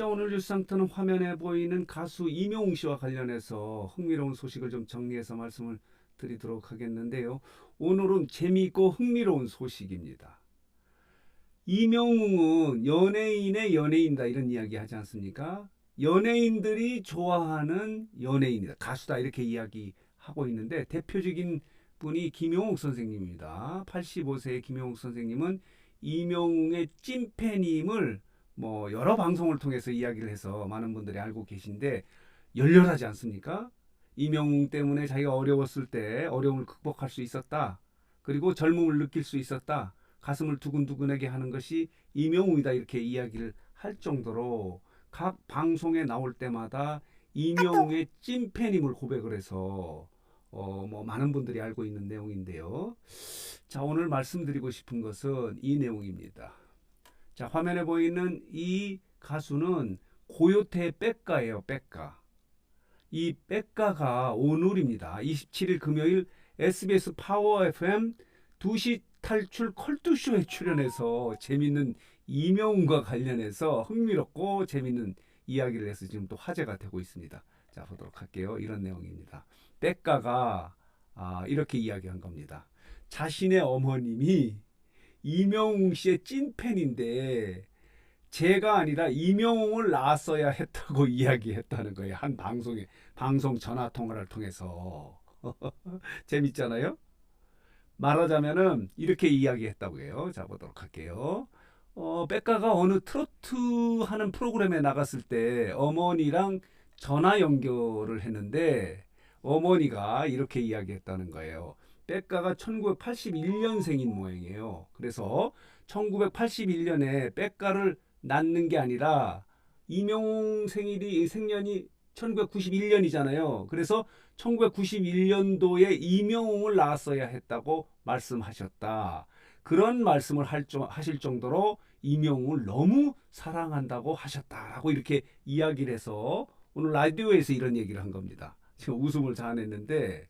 자 오늘 뉴스상터는 화면에 보이는 가수 이명웅 씨와 관련해서 흥미로운 소식을 좀 정리해서 말씀을 드리도록 하겠는데요. 오늘은 재미있고 흥미로운 소식입니다. 이명웅은 연예인의 연예인다 이런 이야기 하지 않습니까? 연예인들이 좋아하는 연예인이다. 가수다 이렇게 이야기하고 있는데 대표적인 분이 김용욱 선생님입니다. 85세의 김용욱 선생님은 이명웅의 찐팬임을 뭐 여러 방송을 통해서 이야기를 해서 많은 분들이 알고 계신데 열렬하지 않습니까? 이명웅 때문에 자기가 어려웠을 때 어려움을 극복할 수 있었다. 그리고 젊음을 느낄 수 있었다. 가슴을 두근두근하게 하는 것이 이명웅이다 이렇게 이야기를 할 정도로 각 방송에 나올 때마다 이명웅의 찐팬임을 고백을 해서 어 뭐 많은 분들이 알고 있는 내용인데요. 자 오늘 말씀드리고 싶은 것은 이 내용입니다. 자 화면에 보이는 이 가수는 고요태 백가예요 백가. 이 백가가 오늘입니다. 27일 금요일 SBS 파워 FM 2시 탈출 컬투쇼에 출연해서 재밌는 이명웅과 관련해서 흥미롭고 재밌는 이야기를 해서 지금 또 화제가 되고 있습니다. 자 보도록 할게요. 이런 내용입니다. 백가가 아, 이렇게 이야기한 겁니다. 자신의 어머님이 이명웅 씨의 찐팬인데 제가 아니라 이명웅을 낳았어야 했다고 이야기했다는 거예요. 한 방송에 방송 전화 통화를 통해서 재밌잖아요. 말하자면은 이렇게 이야기했다고 해요. 자 보도록 할게요. 어, 백가가 어느 트로트 하는 프로그램에 나갔을 때 어머니랑 전화 연결을 했는데 어머니가 이렇게 이야기했다는 거예요. 백가가 1981년생인 모양이에요. 그래서 1981년에 백가를 낳는 게 아니라 이명웅 생일이 생년이 1991년이잖아요. 그래서 1991년도에 이명웅을 낳았어야 했다고 말씀하셨다. 그런 말씀을 할, 하실 정도로 이명웅을 너무 사랑한다고 하셨다라고 이렇게 이야기를 해서 오늘 라디오에서 이런 얘기를 한 겁니다. 지금 웃음을 자아냈는데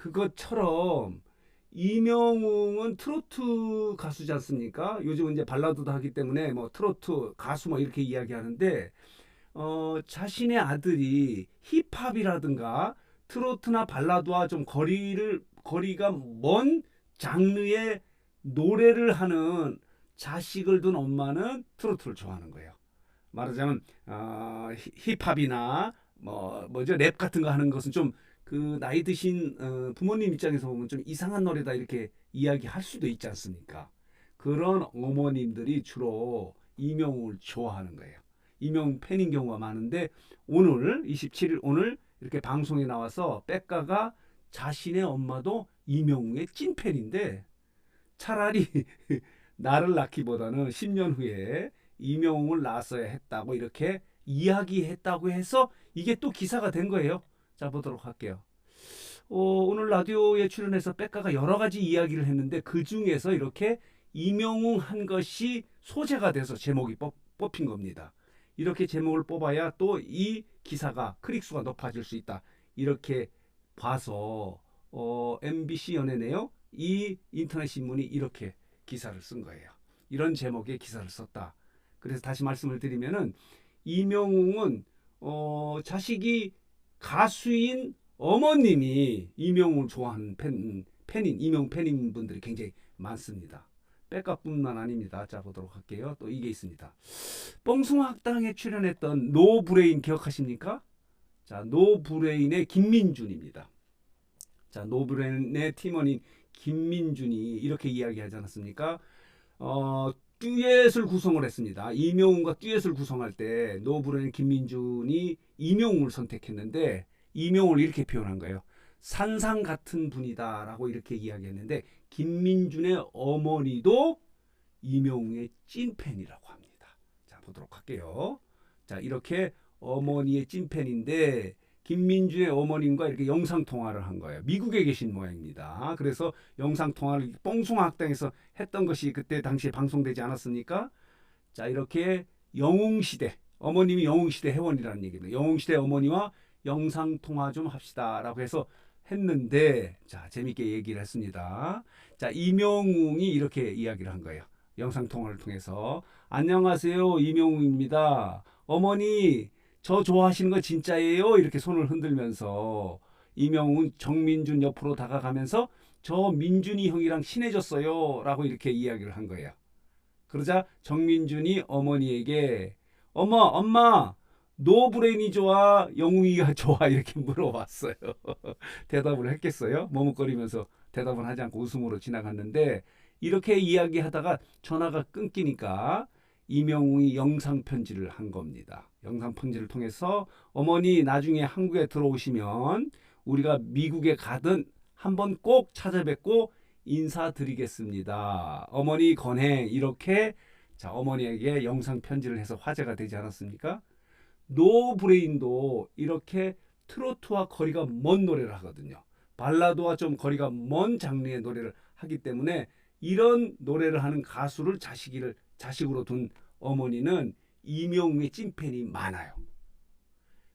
그것처럼 이명웅은 트로트 가수지 않습니까? 요즘은 이제 발라드도 하기 때문에 뭐 트로트 가수 뭐 이렇게 이야기하는데 어, 자신의 아들이 힙합이라든가 트로트나 발라드와 좀 거리를 거리가 먼 장르의 노래를 하는 자식을 둔 엄마는 트로트를 좋아하는 거예요. 말하자면 어, 힙합이나 뭐 뭐죠 랩 같은 거 하는 것은 좀 그 나이 드신 어, 부모님 입장에서 보면 좀 이상한 노래다 이렇게 이야기할 수도 있지 않습니까? 그런 어머님들이 주로 이명웅을 좋아하는 거예요. 이명 팬인 경우가 많은데 오늘 27일 오늘 이렇게 방송에 나와서 백가가 자신의 엄마도 이명웅의 찐팬인데 차라리 나를 낳기보다는 10년 후에 이명웅을 낳았어야 했다고 이렇게 이야기했다고 해서 이게 또 기사가 된 거예요. 자 보도록 할게요. 어, 오늘 라디오에 출연해서 백가가 여러 가지 이야기를 했는데 그 중에서 이렇게 이명웅 한 것이 소재가 돼서 제목이 뽑, 뽑힌 겁니다. 이렇게 제목을 뽑아야 또 이 기사가 클릭수가 높아질 수 있다. 이렇게 봐서 어, MBC 연예네요. 이 인터넷 신문이 이렇게 기사를 쓴 거예요. 이런 제목의 기사를 썼다. 그래서 다시 말씀을 드리면은 이명웅은 어, 자식이 가수인 어머님이 이명웅을 좋아하는 팬, 팬인 이명 팬인 분들이 굉장히 많습니다. 백가뿐만 아닙니다. 자 보도록 할게요. 또 이게 있습니다. 뻥숭학당에 출연했던 노브레인 기억하십니까? 자 노브레인의 김민준입니다. 자 노브레인의 팀원인 김민준이 이렇게 이야기하지 않았습니까? 어, 듀엣을 구성을 했습니다. 이명웅과 듀엣을 구성할 때 노브레인 김민준이 이명웅을 선택했는데 이명웅을 이렇게 표현한 거예요. 산상 같은 분이다라고 이렇게 이야기했는데 김민준의 어머니도 이명웅의 찐팬이라고 합니다. 자 보도록 할게요. 자 이렇게 어머니의 찐팬인데 김민준의 어머님과 이렇게 영상 통화를 한 거예요. 미국에 계신 모양입니다. 그래서 영상 통화를 뽕숭아 학당에서 했던 것이 그때 당시에 방송되지 않았습니까? 자 이렇게 영웅시대 어머님이 영웅시대 회원이라는 얘기입니다. 영웅시대 어머니와 영상 통화 좀 합시다라고 해서 했는데 자 재밌게 얘기를 했습니다. 자 이명웅이 이렇게 이야기를 한 거예요. 영상 통화를 통해서 안녕하세요 이명웅입니다. 어머니 저 좋아하시는 거 진짜예요? 이렇게 손을 흔들면서 이명웅은 정민준 옆으로 다가가면서 저 민준이 형이랑 친해졌어요. 라고 이렇게 이야기를 한 거예요. 그러자 정민준이 어머니에게 엄마, 엄마, 노브레인이 좋아, 영웅이가 좋아 이렇게 물어봤어요. 대답을 했겠어요? 머뭇거리면서 대답을 하지 않고 웃음으로 지나갔는데 이렇게 이야기하다가 전화가 끊기니까 이명웅이 영상 편지를 한 겁니다. 영상 편지를 통해서 어머니 나중에 한국에 들어오시면 우리가 미국에 가든 한번 꼭 찾아뵙고 인사드리겠습니다. 어머니 건행 이렇게 자 어머니에게 영상 편지를 해서 화제가 되지 않았습니까? 노브레인도 이렇게 트로트와 거리가 먼 노래를 하거든요. 발라드와 좀 거리가 먼 장르의 노래를 하기 때문에 이런 노래를 하는 가수를 자식을 자식으로 둔 어머니는 이명웅의 찐팬이 많아요.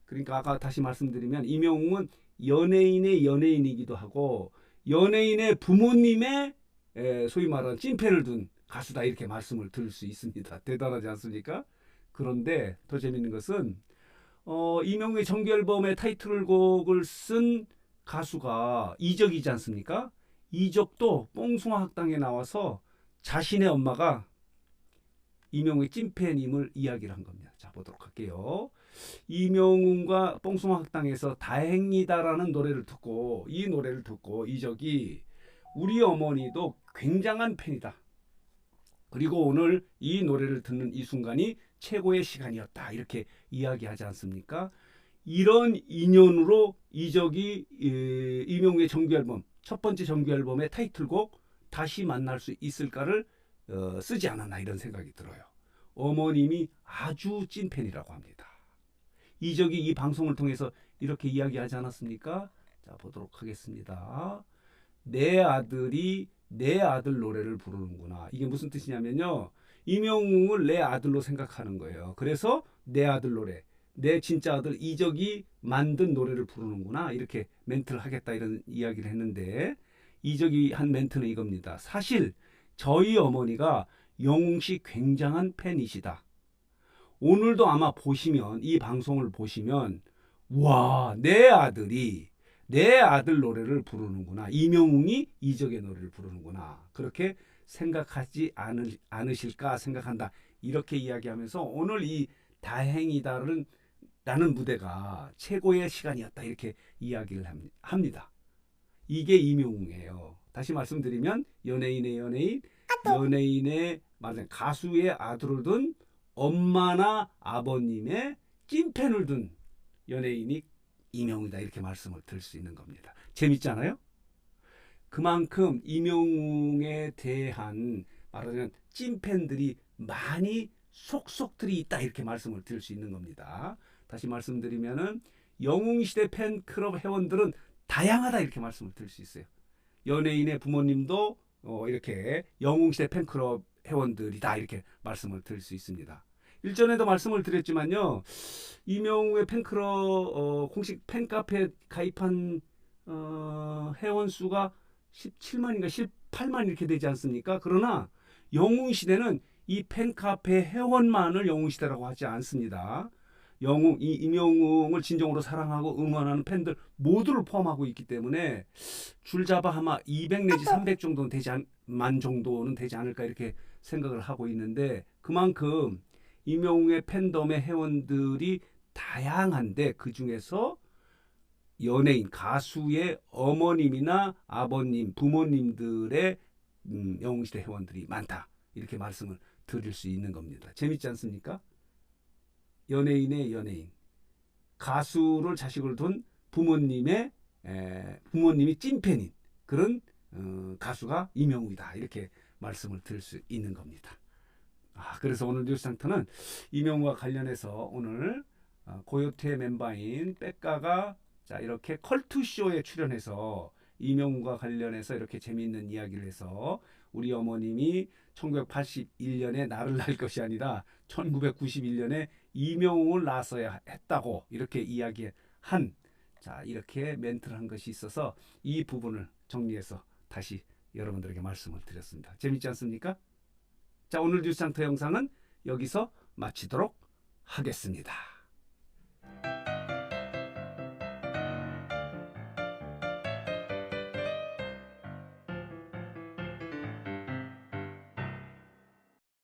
그러니까 아까 다시 말씀드리면 이명웅은 연예인의 연예인이기도 하고 연예인의 부모님의 에, 소위 말하는 찐팬을 둔 가수다 이렇게 말씀을 드릴 수 있습니다. 대단하지 않습니까? 그런데 더 재밌는 것은 어, 이명웅의 정규 앨범의 타이틀곡을 쓴 가수가 이적이지 않습니까? 이적도 뽕숭아 학당에 나와서 자신의 엄마가 이명웅의 찐팬임을 이야기를 한 겁니다. 자 보도록 할게요. 이명웅과 뽕숭아 학당에서 다행이다라는 노래를 듣고 이 노래를 듣고 이적이 우리 어머니도 굉장한 팬이다. 그리고 오늘 이 노래를 듣는 이 순간이 최고의 시간이었다. 이렇게 이야기하지 않습니까? 이런 인연으로 이적이 예, 이명웅의 정규 앨범 첫 번째 정규 앨범의 타이틀곡 다시 만날 수 있을까를 어, 쓰지 않았나 이런 생각이 들어요. 어머님이 아주 찐팬이라고 합니다. 이적이 이 방송을 통해서 이렇게 이야기하지 않았습니까? 자 보도록 하겠습니다. 내 아들이 내 아들 노래를 부르는구나. 이게 무슨 뜻이냐면요. 이명웅을 내 아들로 생각하는 거예요. 그래서 내 아들 노래, 내 진짜 아들 이적이 만든 노래를 부르는구나. 이렇게 멘트를 하겠다 이런 이야기를 했는데 이적이 한 멘트는 이겁니다. 사실 저희 어머니가 영웅 씨 굉장한 팬이시다. 오늘도 아마 보시면 이 방송을 보시면 와, 내 아들이 내 아들 노래를 부르는구나. 이명웅이 이적의 노래를 부르는구나. 그렇게 생각하지 않으, 않으실까 생각한다. 이렇게 이야기하면서 오늘 이 다행이다는 라는 무대가 최고의 시간이었다. 이렇게 이야기를 합니다. 이게 이명웅이에요. 다시 말씀드리면 연예인의 연예인, 연예인의 맞아요. 가수의 아들을 둔 엄마나 아버님의 찐팬을 둔 연예인이 이명웅이다 이렇게 말씀을 드릴 수 있는 겁니다. 재밌잖아요? 그만큼 이명웅에 대한 말하자면 찐팬들이 많이 속속들이 있다 이렇게 말씀을 드릴 수 있는 겁니다. 다시 말씀드리면은 영웅시대 팬클럽 회원들은 다양하다 이렇게 말씀을 드릴 수 있어요. 연예인의 부모님도 어, 이렇게 영웅시대 팬클럽 회원들이다 이렇게 말씀을 드릴 수 있습니다. 일전에도 말씀을 드렸지만요. 이명우의 팬클럽 어, 공식 팬카페 가입한 어, 회원 수가 17만인가 18만 이렇게 되지 않습니까? 그러나 영웅 시대는 이 팬카페 회원만을 영웅 시대라고 하지 않습니다. 영웅 이 임영웅을 진정으로 사랑하고 응원하는 팬들 모두를 포함하고 있기 때문에 줄 잡아 아마 200 내지 300 정도는 되지 않, 만 정도는 되지 않을까 이렇게 생각을 하고 있는데 그만큼 임영웅의 팬덤의 회원들이 다양한데 그 중에서 연예인 가수의 어머님이나 아버님 부모님들의 음, 영웅시대 회원들이 많다 이렇게 말씀을 드릴 수 있는 겁니다. 재밌지 않습니까? 연예인의 연예인 가수를 자식을 둔 부모님의 에, 부모님이 찐팬인 그런 어, 가수가 이명웅이다 이렇게 말씀을 드릴 수 있는 겁니다. 아, 그래서 오늘 뉴스상터는 이명웅과 관련해서 오늘 어, 고요태 멤버인 백가가 자 이렇게 컬투쇼에 출연해서 이명웅과 관련해서 이렇게 재미있는 이야기를 해서 우리 어머님이 1981년에 나를 낳을 것이 아니라 1991년에 이명웅을 낳았어야 했다고 이렇게 이야기한 자 이렇게 멘트를 한 것이 있어서 이 부분을 정리해서 다시 여러분들에게 말씀을 드렸습니다. 재밌지 않습니까? 자 오늘 뉴스 장터 영상은 여기서 마치도록 하겠습니다.